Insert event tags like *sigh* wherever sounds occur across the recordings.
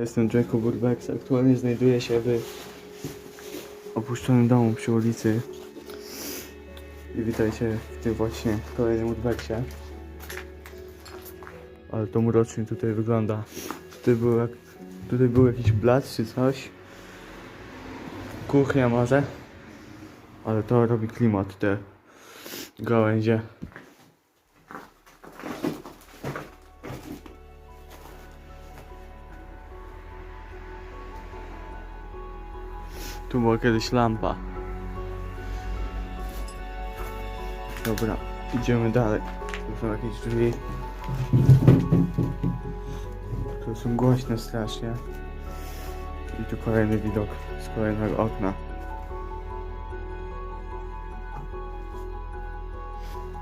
jestem Jacob Urbex. Aktualnie znajduję się w opuszczonym domu przy ulicy. I witajcie w tym właśnie kolejnym Urbexie. Ale to mrocznie tutaj wygląda. Tutaj był, jak, tutaj był jakiś blac czy coś. Kuchnia może. Ale to robi klimat, te gałęzie. Tu była kiedyś lampa. Dobra, idziemy dalej. Tu są jakieś drzwi. Tu są głośne strasznie. I tu kolejny widok z kolejnego okna.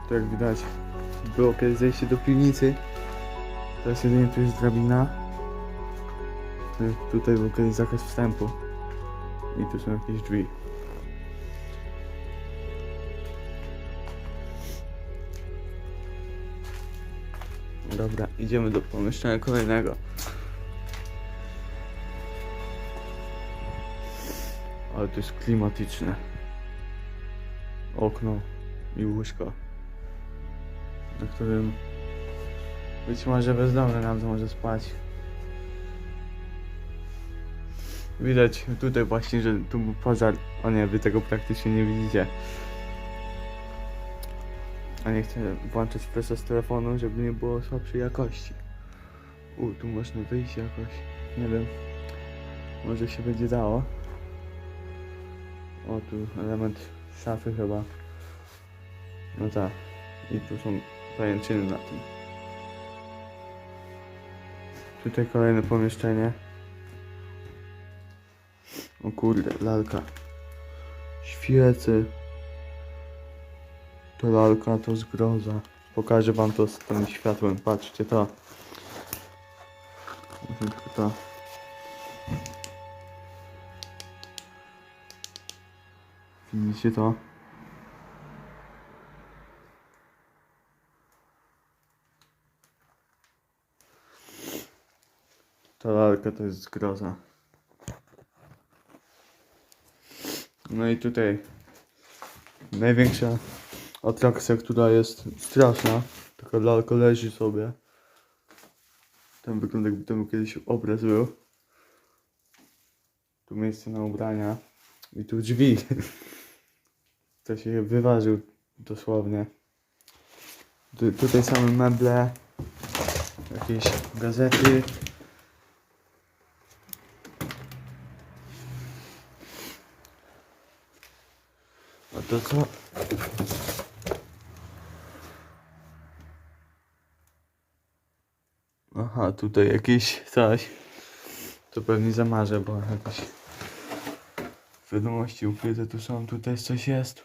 Tu jak widać było kiedyś zejście do piwnicy. Teraz jedynie tu jest drabina. Tu- Tutaj był kiedyś zakaz wstępu. I tu są jakieś drzwi. Dobra, idziemy do pomieszczenia kolejnego. Ale to jest klimatyczne. Okno i łóżko, na którym być może bezdomny nam może spać. Widać tutaj właśnie, że tu był pożar. O nie, wy tego praktycznie nie widzicie. A nie chcę włączać presa z telefonu, żeby nie było słabszej jakości. U, tu można wyjść jakoś. Nie wiem. Może się będzie dało. O, tu element szafy chyba. No tak. I tu są pajęczyny na tym. Tutaj kolejne pomieszczenie. Kurde, lalka. Świece. To lalka to zgroza. Pokażę wam to z tym światłem. Patrzcie to. To. Widzicie to? Ta lalka to jest zgroza. No i tutaj największa atrakcja, która jest straszna. Taka lalka leży sobie. Ten wygląda jakby temu kiedyś obraz był. Tu miejsce na ubrania. I tu drzwi. *laughs* To się wyważył dosłownie. Tu, tutaj same meble. Jakieś gazety. To co? Aha, tutaj jakieś coś. To pewnie zamarzę, bo jakieś wiadomości ukryte tu są. Tutaj coś jest.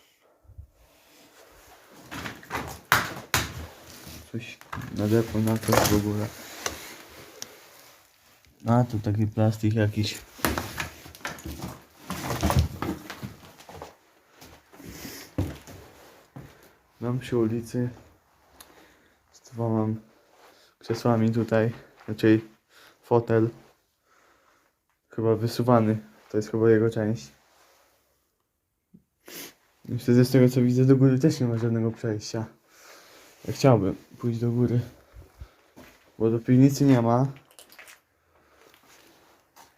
Coś nadepło na to w ogóle. A, tu taki plastik jakiś. Mam przy ulicy z dwoma krzesłami tutaj, raczej fotel chyba wysuwany, to jest chyba jego część. I wtedy z tego co widzę do góry też nie ma żadnego przejścia. Ja chciałbym pójść do góry, bo do piwnicy nie ma.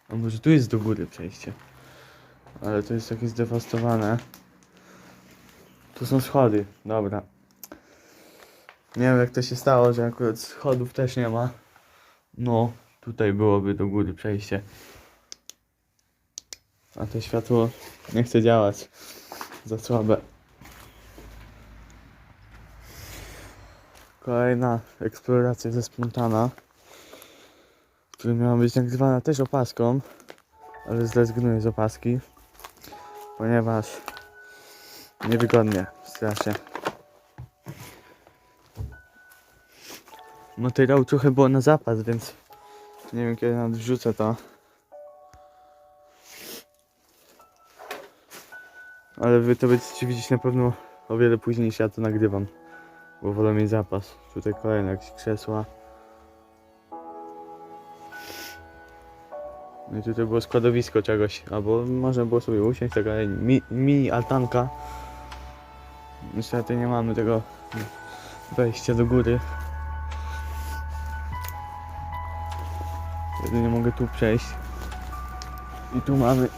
A może tu jest do góry przejście, ale to jest takie zdewastowane. Tu są schody, dobra. Nie wiem jak to się stało, że akurat schodów też nie ma. No, tutaj byłoby do góry przejście. A to światło nie chce działać. Za słabe. Kolejna eksploracja ze spontana, która miała być nagrywana też opaską, ale zrezygnuję z opaski, ponieważ Niewygodnie, strasznie. Materiał trochę było na zapas, więc nie wiem kiedy nawet wrzucę to. Ale wy to będziecie widzieć na pewno o wiele później niż ja to nagrywam. Bo wolę mieć zapas. Tutaj kolejne jakieś krzesła. No i tutaj było składowisko czegoś, albo można było sobie usiąść, taka mi, mini altanka. Niestety nie mamy tego wejścia do góry. Jedynie mogę tu przejść. I tu mamy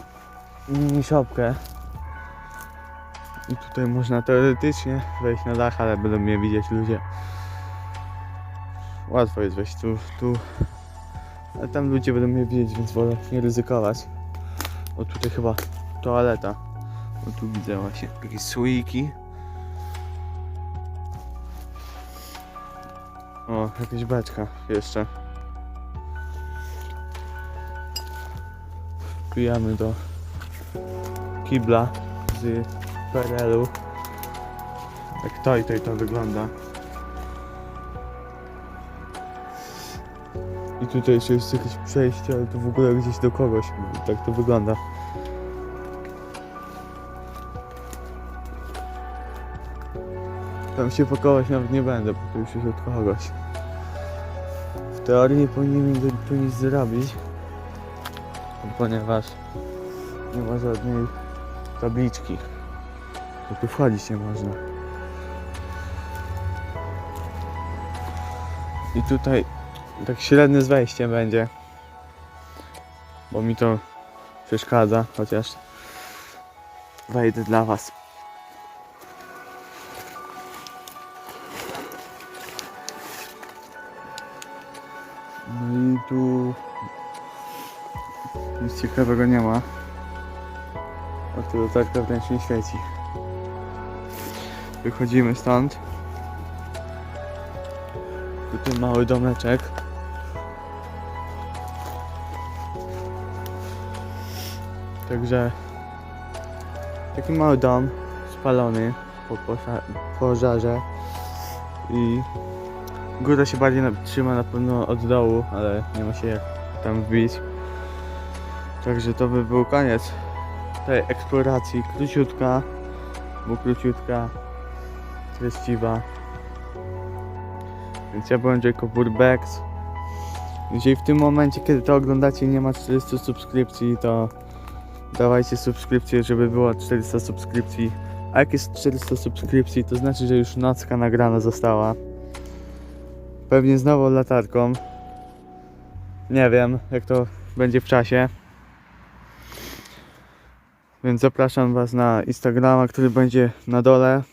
mini szopkę. I tutaj można teoretycznie wejść na dach, ale będą mnie widzieć ludzie. Łatwo jest wejść tu, tu. Ale tam ludzie będą mnie widzieć, więc wolę nie ryzykować. O tutaj chyba toaleta. O tu widzę właśnie jakieś słoiki. O, jakaś beczka jeszcze. Wbijamy do kibla z PRL-u. Jak to i to to wygląda. I tutaj jeszcze jest jakieś przejście, ale to w ogóle gdzieś do kogoś. Tak to wygląda. Tam się pakować nawet nie będę, bo to już jest od kogoś. W teorii nie powinienem tu- tu nic zrobić, ponieważ nie ma żadnej tabliczki. Bo tu wchodzić nie można. I tutaj tak średnie z wejściem będzie. Bo mi to przeszkadza, chociaż wejdę dla was. Nic ciekawego nie ma. O tu latarka wręcz nie świeci. Wychodzimy stąd. Tutaj mały domeczek. Także taki mały dom spalony po pożarze i góra się bardziej trzyma na pewno od dołu, ale nie ma się jak tam wbić. Także to by był koniec tej eksploracji. Króciutka, bo króciutka, treściwa. Więc ja byłem Jacob Urbex. Jeżeli w tym momencie, kiedy to oglądacie, nie ma 400 subskrypcji, to dawajcie subskrypcję, żeby było 400 subskrypcji. A jak jest 400 subskrypcji, to znaczy, że już nocka nagrana została. Pewnie znowu latarką. Nie wiem, jak to będzie w czasie. Więc zapraszam Was na Instagrama, który będzie na dole.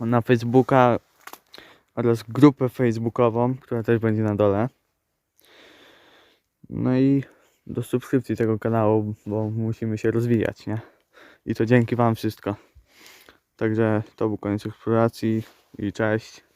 Na Facebooka oraz grupę facebookową, która też będzie na dole. No i do subskrypcji tego kanału, bo musimy się rozwijać, nie? I to dzięki Wam wszystko. Także to był koniec eksploracji i cześć.